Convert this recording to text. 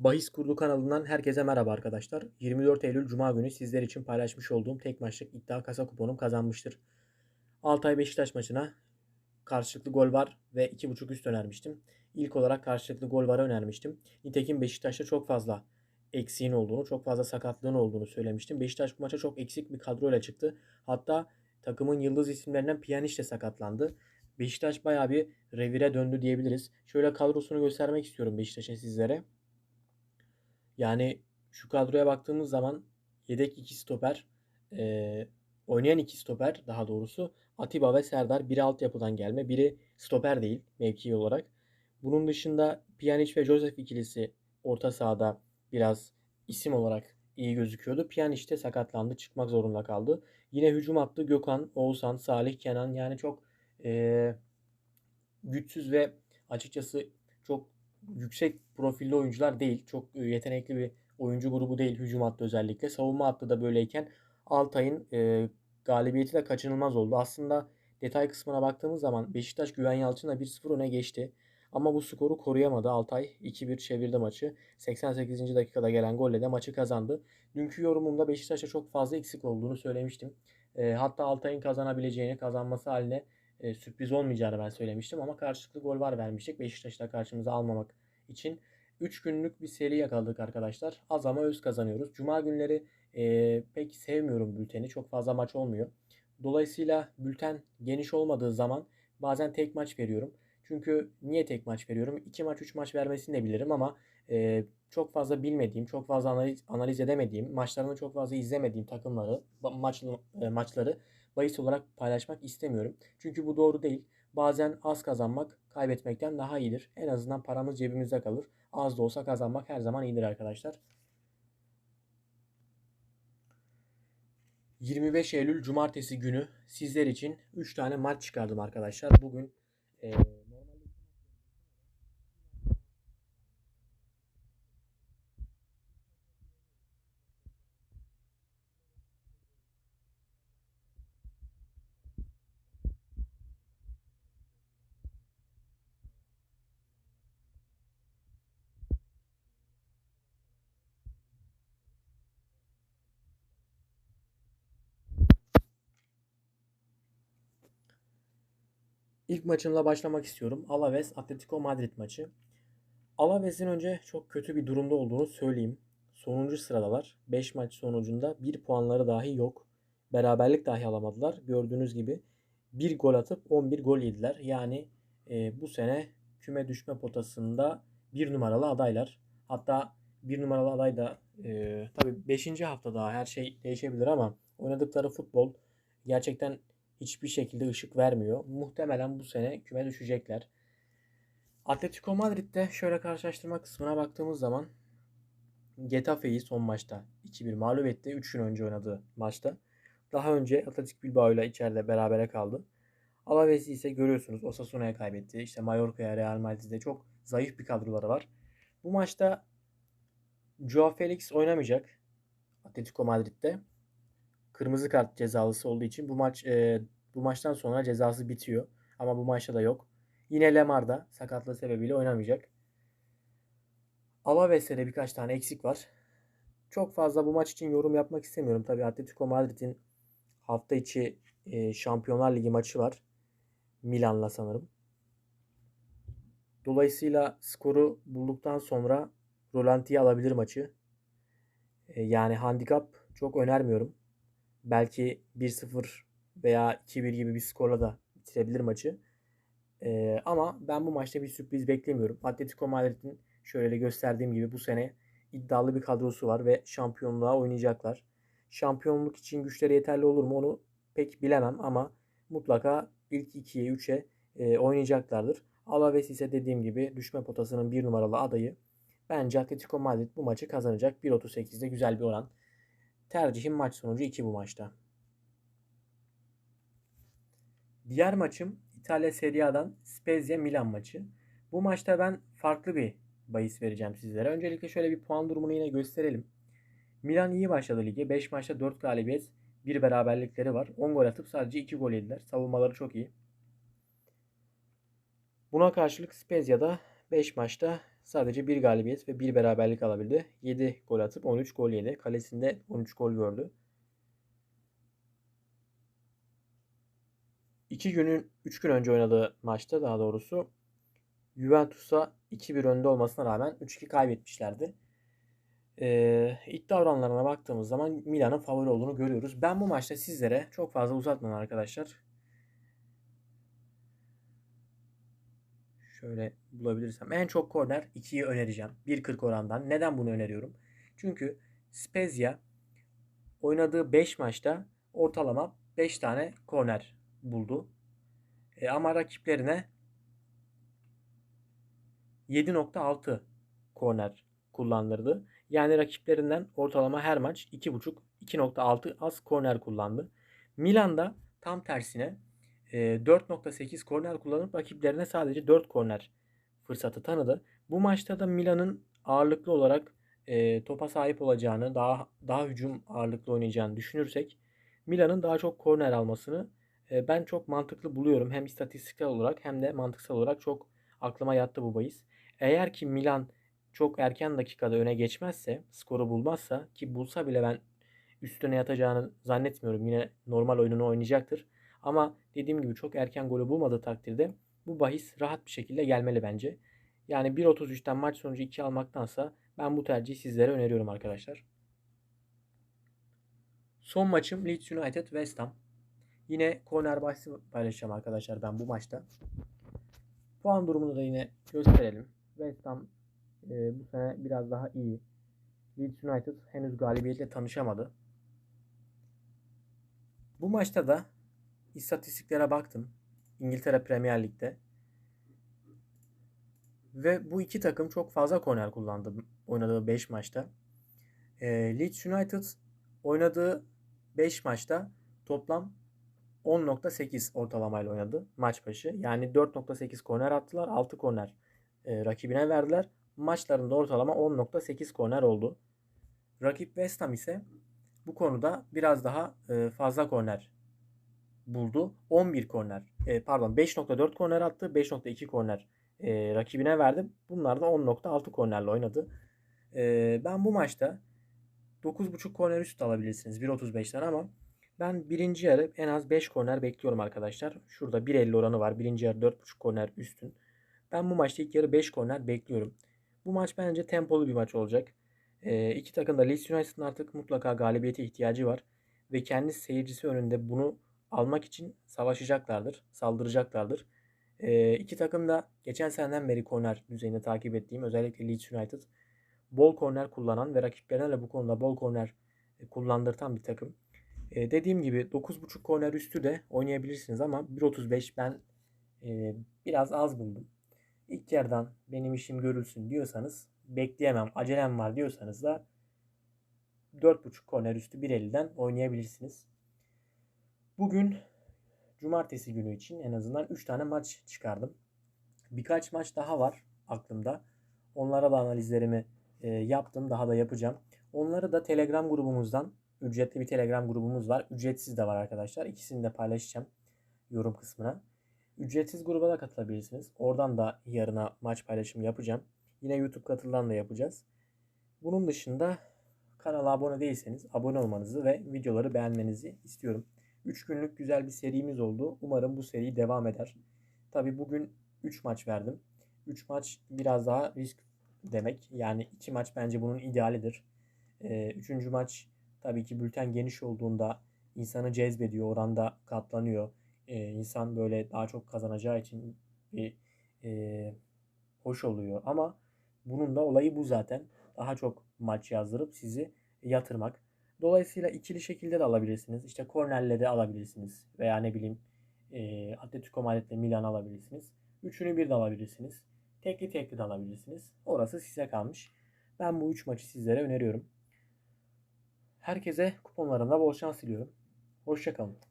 Bahis Kurdu kanalından herkese merhaba arkadaşlar. 24 Eylül Cuma günü sizler için paylaşmış olduğum tek maçlık iddia kasa kuponum kazanmıştır. Altay Beşiktaş maçına karşılıklı gol var ve 2.5 üst önermiştim. İlk olarak karşılıklı gol var önermiştim. Nitekim Beşiktaş'ta çok fazla eksiğin olduğunu, çok fazla sakatlığın olduğunu söylemiştim. Beşiktaş bu maça çok eksik bir kadroyla çıktı. Hatta takımın yıldız isimlerinden Pjanic de sakatlandı. Beşiktaş bayağı bir revire döndü diyebiliriz. Şöyle kadrosunu göstermek istiyorum Beşiktaş'ın sizlere. Yani şu kadroya baktığımız zaman yedek iki stoper, e, oynayan iki stoper daha doğrusu Atiba ve Serdar biri altyapıdan gelme, biri stoper değil mevki olarak. Bunun dışında Pjanic ve Josef ikilisi orta sahada biraz isim olarak iyi gözüküyordu. Pjanic de sakatlandı, çıkmak zorunda kaldı. Yine hücum attı Gökhan, Oğuzhan, Salih, Kenan yani çok e, güçsüz ve açıkçası çok yüksek profilli oyuncular değil. Çok e, yetenekli bir oyuncu grubu değil hücum hattı özellikle. Savunma hattı da böyleyken Altay'ın e, galibiyeti de kaçınılmaz oldu. Aslında detay kısmına baktığımız zaman Beşiktaş Güven Yalçın'la 1-0 öne geçti. Ama bu skoru koruyamadı. Altay 2-1 çevirdi maçı. 88. dakikada gelen golle de maçı kazandı. Dünkü yorumumda Beşiktaş'a çok fazla eksik olduğunu söylemiştim. E, hatta Altay'ın kazanabileceğini, kazanması haline e, sürpriz olmayacağını ben söylemiştim ama karşılıklı gol var vermiştik. Beşiktaş'ta karşımıza almamak için 3 günlük bir seri yakaladık arkadaşlar. Az ama öz kazanıyoruz. Cuma günleri e, pek sevmiyorum bülteni. Çok fazla maç olmuyor. Dolayısıyla bülten geniş olmadığı zaman bazen tek maç veriyorum. Çünkü niye tek maç veriyorum? 2 maç 3 maç vermesini de bilirim ama e, çok fazla bilmediğim, çok fazla analiz, analiz edemediğim, maçlarını çok fazla izlemediğim takımları, maç, e, maçları bahis olarak paylaşmak istemiyorum. Çünkü bu doğru değil. Bazen az kazanmak kaybetmekten daha iyidir. En azından paramız cebimizde kalır. Az da olsa kazanmak her zaman iyidir arkadaşlar. 25 Eylül Cumartesi günü sizler için 3 tane maç çıkardım arkadaşlar. Bugün e, İlk maçımla başlamak istiyorum. Alaves Atletico Madrid maçı. Alaves'in önce çok kötü bir durumda olduğunu söyleyeyim. Sonuncu sıradalar. 5 maç sonucunda 1 puanları dahi yok. Beraberlik dahi alamadılar. Gördüğünüz gibi 1 gol atıp 11 gol yediler. Yani e, bu sene küme düşme potasında 1 numaralı adaylar. Hatta 1 numaralı aday da e, tabii 5. haftada her şey değişebilir ama oynadıkları futbol gerçekten hiçbir şekilde ışık vermiyor. Muhtemelen bu sene küme düşecekler. Atletico Madrid'de şöyle karşılaştırma kısmına baktığımız zaman Getafe'yi son maçta 2-1 mağlup etti. 3 gün önce oynadığı maçta. Daha önce Atletik Bilbao ile içeride berabere kaldı. Alaves'i ise görüyorsunuz Osasuna'ya kaybetti. İşte Mallorca'ya, Real Madrid'de çok zayıf bir kadroları var. Bu maçta Joao Felix oynamayacak Atletico Madrid'de kırmızı kart cezalısı olduğu için bu maç e, bu maçtan sonra cezası bitiyor. Ama bu maçta da yok. Yine Lemar da sakatlığı sebebiyle oynamayacak. Alaves'te de birkaç tane eksik var. Çok fazla bu maç için yorum yapmak istemiyorum. Tabii Atletico Madrid'in hafta içi e, Şampiyonlar Ligi maçı var. Milan'la sanırım. Dolayısıyla skoru bulduktan sonra Rolanti'ye alabilir maçı. E, yani handikap çok önermiyorum. Belki 1-0 veya 2-1 gibi bir skorla da bitirebilir maçı. Ee, ama ben bu maçta bir sürpriz beklemiyorum. Atletico Madrid'in şöyle gösterdiğim gibi bu sene iddialı bir kadrosu var ve şampiyonluğa oynayacaklar. Şampiyonluk için güçleri yeterli olur mu onu pek bilemem ama mutlaka ilk 2'ye 3'e e, oynayacaklardır. Alaves ise dediğim gibi düşme potasının bir numaralı adayı. Bence Atletico Madrid bu maçı kazanacak. 1.38'de güzel bir oran. Tercihim maç sonucu 2 bu maçta. Diğer maçım İtalya Serie A'dan Spezia Milan maçı. Bu maçta ben farklı bir bahis vereceğim sizlere. Öncelikle şöyle bir puan durumunu yine gösterelim. Milan iyi başladı lige. 5 maçta 4 galibiyet, 1 beraberlikleri var. 10 gol atıp sadece 2 gol yediler. Savunmaları çok iyi. Buna karşılık Spezia'da 5 maçta sadece bir galibiyet ve bir beraberlik alabildi. 7 gol atıp 13 gol yedi. Kalesinde 13 gol gördü. 2 günün 3 gün önce oynadığı maçta daha doğrusu Juventus'a 2-1 önde olmasına rağmen 3-2 kaybetmişlerdi. Ee, iddia oranlarına baktığımız zaman Milan'ın favori olduğunu görüyoruz. Ben bu maçta sizlere çok fazla uzatmadan arkadaşlar şöyle bulabilirsem en çok korner 2'yi önereceğim. 1.40 orandan. Neden bunu öneriyorum? Çünkü Spezia oynadığı 5 maçta ortalama 5 tane korner buldu. E, ama rakiplerine 7.6 korner kullandırdı. Yani rakiplerinden ortalama her maç 2.5-2.6 az korner kullandı. Milan'da tam tersine 4.8 korner kullanıp rakiplerine sadece 4 korner fırsatı tanıdı. Bu maçta da Milan'ın ağırlıklı olarak topa sahip olacağını, daha daha hücum ağırlıklı oynayacağını düşünürsek Milan'ın daha çok korner almasını ben çok mantıklı buluyorum. Hem istatistiksel olarak hem de mantıksal olarak çok aklıma yattı bu bahis. Eğer ki Milan çok erken dakikada öne geçmezse, skoru bulmazsa ki bulsa bile ben üstüne yatacağını zannetmiyorum. Yine normal oyununu oynayacaktır. Ama dediğim gibi çok erken golü bulmadığı takdirde bu bahis rahat bir şekilde gelmeli bence. Yani 1.33'ten maç sonucu 2 almaktansa ben bu tercihi sizlere öneriyorum arkadaşlar. Son maçım Leeds United West Ham. Yine korner bahsi paylaşacağım arkadaşlar ben bu maçta. Puan durumunu da yine gösterelim. West Ham e, bu sene biraz daha iyi. Leeds United henüz galibiyetle tanışamadı. Bu maçta da istatistiklere baktım. İngiltere Premier Lig'de. Ve bu iki takım çok fazla korner kullandı oynadığı 5 maçta. E, Leeds United oynadığı 5 maçta toplam 10.8 ortalamayla oynadı maç başı. Yani 4.8 korner attılar. 6 korner e, rakibine verdiler. Maçlarında ortalama 10.8 korner oldu. Rakip West Ham ise bu konuda biraz daha e, fazla korner buldu. 11 korner. E, pardon 5.4 korner attı. 5.2 korner e, rakibine verdi. Bunlar da 10.6 kornerle oynadı. E, ben bu maçta 9.5 korner üstü alabilirsiniz 1.35'ten ama ben birinci yarı en az 5 korner bekliyorum arkadaşlar. Şurada 1.50 oranı var. Birinci yarı 4.5 korner üstün. Ben bu maçta ilk yarı 5 korner bekliyorum. Bu maç bence tempolu bir maç olacak. E, iki takım da Leeds United'ın artık mutlaka galibiyete ihtiyacı var. Ve kendi seyircisi önünde bunu almak için savaşacaklardır, saldıracaklardır. E, iki takım da geçen seneden beri korner düzeyini takip ettiğim özellikle Leeds United bol korner kullanan ve rakiplerine de bu konuda bol korner e, kullandırtan bir takım. E, dediğim gibi 9.5 korner üstü de oynayabilirsiniz ama 1.35 ben e, biraz az buldum. İlk yerden benim işim görülsün diyorsanız bekleyemem, acelem var diyorsanız da 4.5 korner üstü 1.50'den oynayabilirsiniz. Bugün cumartesi günü için en azından 3 tane maç çıkardım. Birkaç maç daha var aklımda. Onlara da analizlerimi e, yaptım. Daha da yapacağım. Onları da Telegram grubumuzdan ücretli bir Telegram grubumuz var. Ücretsiz de var arkadaşlar. İkisini de paylaşacağım yorum kısmına. Ücretsiz gruba da katılabilirsiniz. Oradan da yarına maç paylaşımı yapacağım. Yine YouTube katıldan da yapacağız. Bunun dışında kanala abone değilseniz abone olmanızı ve videoları beğenmenizi istiyorum. 3 günlük güzel bir serimiz oldu. Umarım bu seri devam eder. Tabi bugün 3 maç verdim. 3 maç biraz daha risk demek. Yani 2 maç bence bunun idealidir. 3. Ee, maç tabii ki bülten geniş olduğunda insanı cezbediyor. Oranda katlanıyor. Ee, insan böyle daha çok kazanacağı için bir e, hoş oluyor. Ama bunun da olayı bu zaten. Daha çok maç yazdırıp sizi yatırmak. Dolayısıyla ikili şekilde de alabilirsiniz. İşte kornerle de alabilirsiniz. Veya ne bileyim e, Atletico Madrid'le Milan alabilirsiniz. Üçünü bir de alabilirsiniz. Tekli tekli de alabilirsiniz. Orası size kalmış. Ben bu üç maçı sizlere öneriyorum. Herkese kuponlarında bol şans diliyorum. Hoşçakalın.